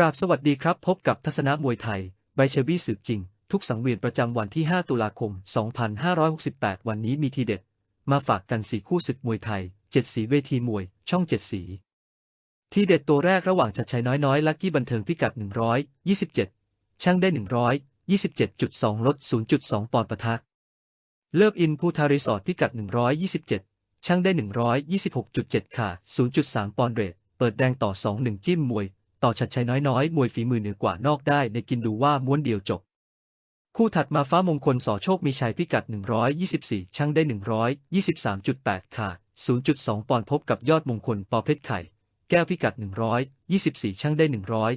กราบสวัสดีครับ พบกับทัศนะมวยไทยใบเชบี้สืบจริง ทุกสังเวียนประจำวันที่ 5 ตุลาคม 2568 วันนี้มีทีเด็ด มาฝากกันสีคู่ศึกมวยไทย 7 สีเวทีมวย ช่อง 7 สี ทีเด็ดตัวแรกระหว่างชัดชัยน้อยน้อยลักกี้บันเทิงพิกัด 127 ช่างได้ 127.2 ลด 0.2 ปอนด์ประทัก เลิฟอินภูทารีสอร์ทพิกัด 127 ช่างได้ 126.7ขาด0.3 ปอนด์เรทเปิดแดงต่อ 2-1 จิ้มมวย ต่อชัดชัยน้อยๆ มวยฝีมือเหนือกว่านอกได้ในกินดูว่าม้วนเดียวจบ คู่ถัดมาฟ้ามงคลสอโชคมีชัยพิกัด 124 ช่างได้ 123.8ขาด0.2 ปอนด์พบกับยอดมงคลปอเพชรไข่ แก้วพิกัด 124 ช่างได้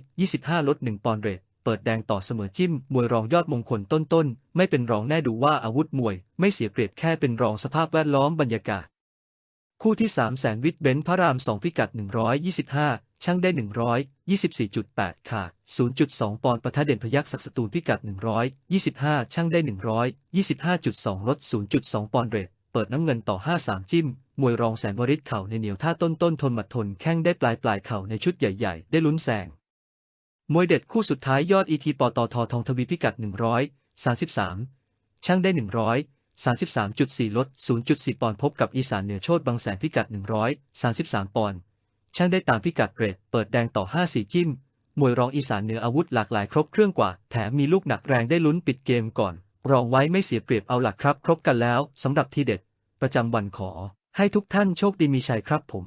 125 ลด 1 ปอนด์เรทเปิดแดงต่อเสมอจิ้ม มวยรองยอดมงคลต้นๆ ไม่เป็นรองแน่ดูว่าอาวุธมวย ไม่เสียเปรียบแค่เป็นรองสภาพแวดล้อมบรรยากาศ คู่ที่3แสนวิทย์เบนพระราม2พิกัด 125 ช่างได้ 124.8ขาด0.2 ปอนด์ประทะเด่นพยักศักสตูลพิกัด 125 ช่างได้ 125.2 ลด 0.2 ปอนด์เรทเปิดน้ำเงินต่อ 5-3 จิ้ม มวยรองแสนวริศเข่าในเหนียวท่าต้นต้นทนหมัดทนแข้งได้ปลายปลายเข่าในชุดใหญ่ๆ ได้ลุ้นแซงมวยเด็ดคู่สุดท้ายยอดอีทีปตททองทวีพิกัด 133 ช่างได้133.4 ลด 0.4 ปอนด์พบกับอีสานเหนือโชตบางแสนพิกัด 133 ปอนด์ ช่างได้ตามพิกัดเกรด เปิดแดงต่อ5-4จิ้ม มวยรองอีสานเหนืออาวุธหลากหลายครบเครื่องกว่า แถมมีลูกหนักแรงได้ลุ้นปิดเกมก่อน รองไว้ไม่เสียเปรียบเอาหลักครับ ครบกันแล้วสำหรับทีเด็ด ประจำวันขอ ให้ทุกท่านโชคดีมีชัยครับผม